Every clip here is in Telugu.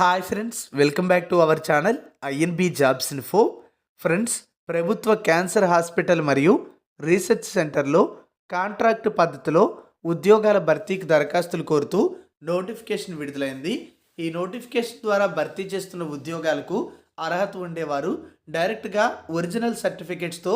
Hi friends welcome back to our channel INB jobs info friends ప్రభుత్వ క్యాన్సర్ హాస్పిటల్ మరియు రీసెర్చ్ సెంటర్లో కాంట్రాక్ట్ పద్ధతిలో ఉద్యోగాల భర్తీకి దరఖాస్తులు కోరుతూ నోటిఫికేషన్ విడుదలైంది. ఈ నోటిఫికేషన్ ద్వారా భర్తీ చేస్తున్న ఉద్యోగాలకు అర్హత ఉండేవారు. డైరెక్ట్గా ఒరిజినల్ సర్టిఫికేట్స్తో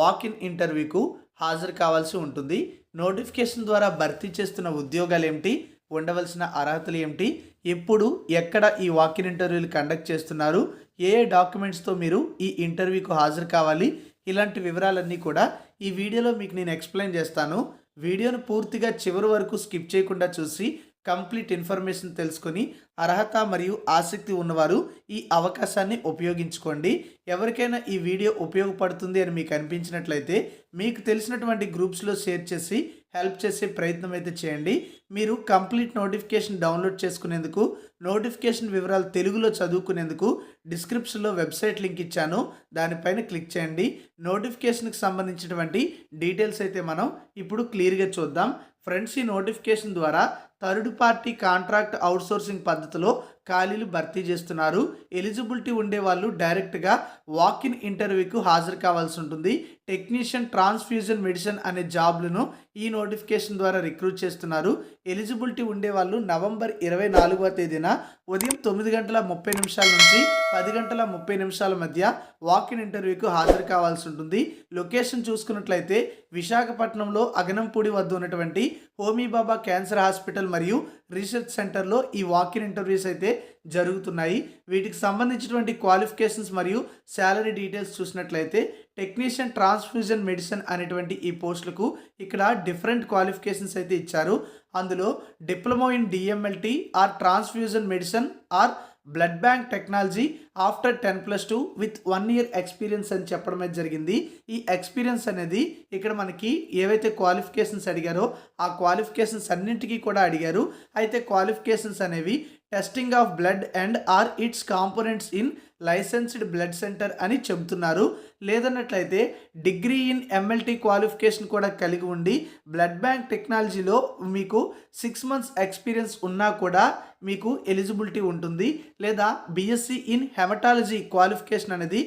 వాక్ ఇన్ ఇంటర్వ్యూకు హాజరు కావాల్సి ఉంటుంది. నోటిఫికేషన్ ద్వారా భర్తీ చేస్తున్న ఉద్యోగాలు ఏమిటి? ఉండవలసిన అర్హతలు ఏమిటి? ఎప్పుడు ఎక్కడ ఈ వాకిన్ ఇంటర్వ్యూలు కండక్ట్ చేస్తున్నారు? ఏ ఏ డాక్యుమెంట్స్తో మీరు ఈ ఇంటర్వ్యూకు హాజరు కావాలి? ఇలాంటి వివరాలన్నీ కూడా ఈ వీడియోలో మీకు నేను ఎక్స్ప్లెయిన్ చేస్తాను. వీడియోను పూర్తిగా చివరి వరకు స్కిప్ చేయకుండా చూసి కంప్లీట్ ఇన్ఫర్మేషన్ తెలుసుకొని అర్హత మరియు ఆసక్తి ఉన్నవారు ఈ అవకాశాన్ని ఉపయోగించుకోండి. ఎవరికైనా ఈ వీడియో ఉపయోగపడుతుంది అని మీకు అనిపించినట్లయితే మీకు తెలిసినటువంటి గ్రూప్స్లో షేర్ చేసి హెల్ప్ చేసే ప్రయత్నం అయితే చేయండి. మీరు కంప్లీట్ నోటిఫికేషన్ డౌన్లోడ్ చేసుకునేందుకు నోటిఫికేషన్ వివరాలు తెలుగులో చదువుకునేందుకు డిస్క్రిప్షన్లో వెబ్సైట్ లింక్ ఇచ్చాను. దానిపైన క్లిక్ చేయండి. నోటిఫికేషన్కి సంబంధించినటువంటి డీటెయిల్స్ అయితే మనం ఇప్పుడు క్లియర్గా చూద్దాం. ఫ్రెండ్స్ ఈ నోటిఫికేషన్ ద్వారా థర్డ్ పార్టీ కాంట్రాక్ట్ అవుట్సోర్సింగ్ పద్ధతిలో ఖాళీలు భర్తీ చేస్తున్నారు. ఎలిజిబిలిటీ ఉండే వాళ్ళు డైరెక్ట్గా వాక్ ఇన్ ఇంటర్వ్యూకు హాజరు కావాల్సి ఉంటుంది. టెక్నీషియన్ ట్రాన్స్ఫ్యూజన్ మెడిసిన్ అనే జాబ్లను ఈ నోటిఫికేషన్ ద్వారా రిక్రూట్ చేస్తున్నారు. ఎలిజిబిలిటీ ఉండే వాళ్ళు నవంబర్ ఇరవై నాలుగవ తేదీన ఉదయం తొమ్మిది గంటల ముప్పై నిమిషాల నుంచి పది గంటల ముప్పై నిమిషాల మధ్య వాక్ ఇన్ ఇంటర్వ్యూకు హాజరు కావాల్సి ఉంటుంది. లొకేషన్ చూసుకున్నట్లయితే విశాఖపట్నంలో అగనంపూడి వద్ద ఉన్నటువంటి హోమీబాబా క్యాన్సర్ హాస్పిటల్ మరియు రీసెర్చ్ సెంటర్లో ఈ వాక్ ఇన్ ఇంటర్వ్యూస్ అయితే జరుగుతున్నాయి. వీటికి సంబంధించినటువంటి క్వాలిఫికేషన్స్ మరియు శాలరీ డీటెయిల్స్ చూసినట్లయితే టెక్నీషియన్ ట్రాన్స్ఫ్యూజన్ మెడిసిన్ అనేటువంటి ఈ పోస్టులకు ఇక్కడ డిఫరెంట్ క్వాలిఫికేషన్స్ అయితే ఇచ్చారు. అందులో diploma in DMLT or transfusion medicine or blood bank technology after ten plus two with one year experience అని చెప్పడం అయితే జరిగింది. ఈ ఎక్స్పీరియన్స్ అనేది ఇక్కడ మనకి ఏవైతే క్వాలిఫికేషన్స్ అడిగారో ఆ క్వాలిఫికేషన్స్ అన్నింటికీ కూడా అడిగారు. అయితే క్వాలిఫికేషన్స్ అనేవి testing of blood and or its components in licensed blood centre అని చెబుతున్నారు. లేదన్నట్లయితే డిగ్రీ ఇన్ ఎంఎల్టీ క్వాలిఫికేషన్ కూడా కలిగి ఉండి బ్లడ్ బ్యాంక్ టెక్నాలజీలో మీకు సిక్స్ మంత్స్ ఎక్స్పీరియన్స్ ఉన్నా కూడా మీకు ఎలిజిబిలిటీ ఉంటుంది. లేదా బీఎస్సీ ఇన్ హెమటాలజీ క్వాలిఫికేషన్ అనేది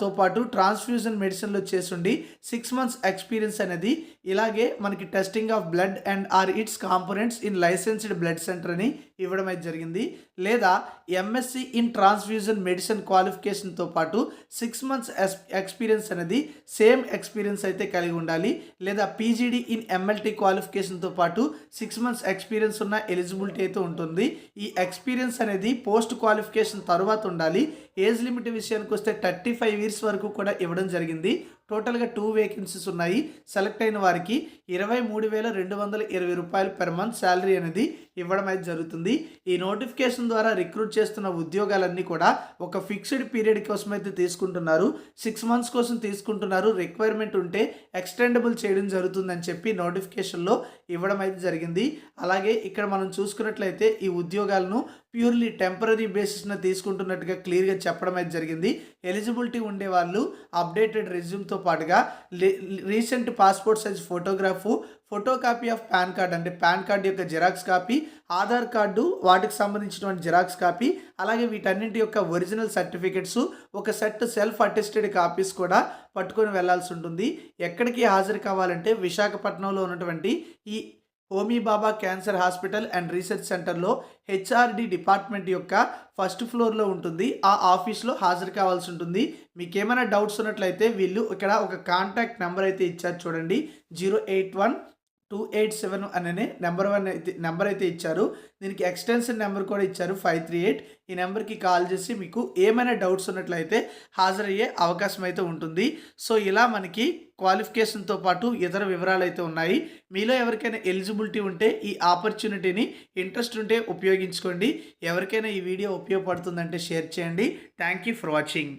తో పాటు ట్రాన్స్ఫ్యూజన్ మెడిసిన్లో చేస్తుండి. సిక్స్ మంత్స్ ఎక్స్పీరియన్స్ అనేది ఇలాగే మనకి testing of blood and or its components in licensed blood centre అని ఇవ్వడం అయితే జరిగింది. లేదా ఎంఎస్సి ఇన్ ట్రాన్స్ఫ్యూజన్ మెడిసిన్ క్వాలిఫికేషన్తో పాటు సిక్స్ మంత్స్ ఎక్స్పీరియన్స్ అనేది సేమ్ ఎక్స్పీరియన్స్ అయితే కలిగి ఉండాలి. లేదా పీజీడీ ఇన్ ఎంఎల్టీ క్వాలిఫికేషన్తో పాటు సిక్స్ మంత్స్ ఎక్స్పీరియన్స్ ఉన్న ఎలిజిబిలిటీ అయితే ఉంటుంది. ఈ ఎక్స్పీరియన్స్ అనేది పోస్ట్ క్వాలిఫికేషన్ తర్వాత ఉండాలి. ఏజ్ లిమిట్ విషయానికి వస్తే థర్టీ ఫైవ్ ఇయర్స్ వరకు కూడా ఇవ్వడం జరిగింది. టోటల్గా టూ వేకెన్సీస్ ఉన్నాయి. సెలెక్ట్ అయిన వారికి ఇరవై మూడు వేల రెండు వందల ఇరవై రూపాయలు పెర్ మంత్ శాలరీ అనేది ఇవ్వడం అయితే జరుగుతుంది. ఈ నోటిఫికేషన్ ద్వారా రిక్రూట్ చేస్తున్న ఉద్యోగాలన్నీ కూడా ఒక ఫిక్స్డ్ పీరియడ్ కోసం అయితే తీసుకుంటున్నారు. సిక్స్ మంత్స్ కోసం తీసుకుంటున్నారు. రిక్వైర్మెంట్ ఉంటే ఎక్స్టెండబుల్ చేయడం జరుగుతుందని చెప్పి నోటిఫికేషన్లో ఇవ్వడం అయితే జరిగింది. అలాగే ఇక్కడ మనం చూసుకున్నట్లయితే ఈ ఉద్యోగాలను ప్యూర్లీ టెంపరీ బేసిస్న తీసుకుంటున్నట్టుగా క్లియర్గా చెప్పడం అయితే జరిగింది. ఎలిజిబిలిటీ ఉండే వాళ్ళు అప్డేటెడ్ రెజ్యూమ్తో పాటుగా recent passport size photograph photo copy of PAN card అంటే పాన్ కార్డ్ యొక్క జిరాక్స్ కాపీ ఆధార్ కార్డు వాటికి సంబంధించినటువంటి జిరాక్స్ కాపీ అలాగే వీటన్నింటి యొక్క ఒరిజినల్ సర్టిఫికెట్స్ ఒక సెట్ సెల్ఫ్ అటెస్టెడ్ కాపీస్ కూడా పట్టుకొని వెళ్ళాల్సి ఉంటుంది. ఎక్కడికి హాజరు కావాలంటే విశాఖపట్నంలో ఉన్నటువంటి ఈ Homi Bhabha cancer hospital and research సెంటర్లో హెచ్ఆర్డి డిపార్ట్మెంట్ యొక్క ఫస్ట్ ఫ్లోర్లో ఉంటుంది. ఆ ఆఫీస్లో హాజరు కావాల్సి ఉంటుంది. మీకు ఏమైనా డౌట్స్ ఉన్నట్లయితే వీళ్ళు ఇక్కడ ఒక కాంటాక్ట్ నెంబర్ అయితే ఇచ్చారు చూడండి. Zero eight one two eight seven అనే నెంబర్ వన్ అయితే నెంబర్ అయితే ఇచ్చారు. దీనికి ఎక్స్టెన్షన్ నెంబర్ కూడా ఇచ్చారు ఫైవ్ త్రీ ఎయిట్. ఈ నెంబర్కి కాల్ చేసి మీకు ఏమైనా డౌట్స్ ఉన్నట్లయితే హాజరయ్యే అవకాశం అయితే ఉంటుంది. సో ఇలా మనకి క్వాలిఫికేషన్తో పాటు ఇతర వివరాలు అయితే ఉన్నాయి. మీలో ఎవరికైనా ఎలిజిబిలిటీ ఉంటే ఈ ఆపర్చునిటీని ఇంట్రెస్ట్ ఉంటే ఉపయోగించుకోండి. ఎవరికైనా ఈ వీడియో ఉపయోగపడుతుందంటే షేర్ చేయండి. Thank you for watching.